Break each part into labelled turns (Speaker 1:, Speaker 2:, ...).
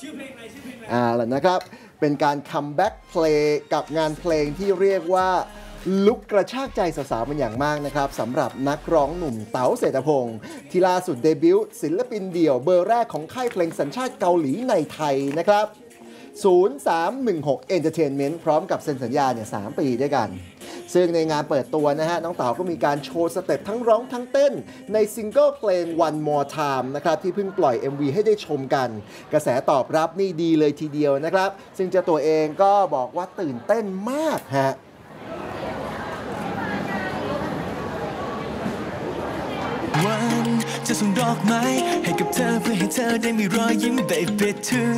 Speaker 1: ชื่อเพลงอะไรชื่อเพลงอะไร
Speaker 2: อ่าแล้วนะครับ เป็นการคัมแบ็กเพลงกับงานเพลงที่เรียกว่าลุกกระชากใจสาวๆเป็นอย่างมากนะครับสำหรับนักร้องหนุ่มเต๋าเศรษฐพงศ์ที่ล่าสุดเดบิวต์ศิลปินเดี่ยวเบอร์แรกของค่ายเพลงสัญชาติเกาหลีในไทยนะครับ 0316 Entertainment พร้อมกับเซ็นสัญญาเนี่ย3ปีด้วยกัน ซึ่งในงานเปิดตัวนะฮะน้องเต๋าก็มีการโชว์สเต็ปทั้งร้องทั้งเต้น ในซิงเกิลเพลง One More Time นะครับที่เพิ่งปล่อย MV ให้ได้ชมกัน กระแสตอบรับนี่ดีเลยทีเดียวนะครับ ซึ่งเจ้าตัวเองก็บอกว่าตื่นเต้นมากฮะ
Speaker 3: วัน จะส่งดอกไม้ให้กับเธอเพื่อให้เธอได้มีรอยยิ้ม baby ถึง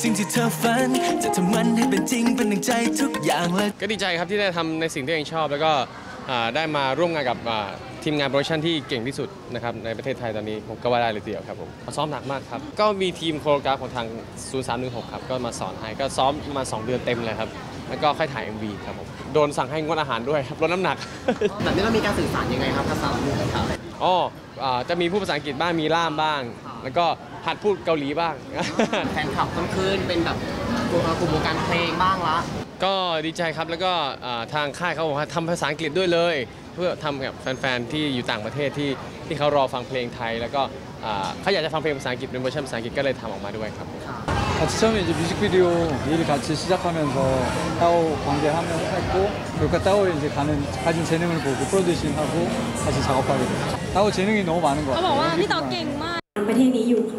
Speaker 3: สิ่งที่เธอฝันจะทำมันให้เป็นจริงเป็นหนึ่งใจทุกอย่างเลย
Speaker 4: ก็ดีใจครับที่ได้ทำในสิ่งที่ตัวเองชอบแล้วก็ ได้มาร่วมงานกับอ่าทีมงานโปรดักชันที่เก่งที่สุดนะครับในประเทศไทยตอนนี้ผมก็ว่าได้เลยทีเดียวครับผมซ้อมหนักมากครับ ก็มีทีมโคโรกราฟของทาง 0316 ครับ ก็มาสอนให้ก็ซ้อมประมาณ2เดือนเต็มเลยครับ แล้วก็ค่อยถ่าย MV ครับผม โดนสั่งให้งดอาหารด้วยครับลดน้ำหนัก
Speaker 5: แบบนี้เรามีการสื่อสารยังไงครับกับสาวลูกครับ
Speaker 4: อ๋ออ่าจะมีพูดภาษาอังกฤษบ้างมีล่ามบ้าง แล้วก็หัดพูดเกาหลีบ้าง
Speaker 5: แฟนคลับต้องขึ้นเป็นแบบ กลุ่มกลุ่มวงการเพลงบ้างละ
Speaker 4: ก็ดีใจครับแล้วก็อ่าทางค่ายเขาบอกว่าทำภาษาอังกฤษด้วยเลย เพื่อทำกับแฟนๆที่อยู่ต่างประเทศที่ที่เขารอฟังเพลงไทย แล้วก็อ่าเขาอยากจะฟังเพลงภาษาอังกฤษเป็นเวอร์ชันภาษาอังกฤษก็เลยทำออกมาด้วยครับ
Speaker 6: 같이 처음에 이제 뮤직비디오 일 같이 시작하면서 따오 관계하면서 했고 그러니까 따오에 이제 가는 가진 재능을 보고 프로듀싱하고 같이 작업하게 됐죠. 따오 재능이 너무 많은 것
Speaker 7: เขา
Speaker 6: 같아요.
Speaker 7: บอกว่าพี่ต่อเก่งมาก
Speaker 8: ประเทศนี้อยู่ค่ะ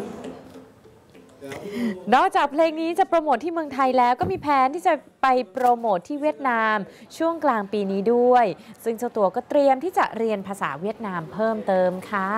Speaker 9: นอกจากเพลงนี้จะโปรโมทที่เมืองไทยแล้วก็มีแผนที่จะไปโปรโมทที่เวียดนาม ช่วงกลางปีนี้ด้วย ซึ่งเจ้าตัวก็เตรียมที่จะเรียนภาษาเวียดนามเพิ่มเติมค่ะ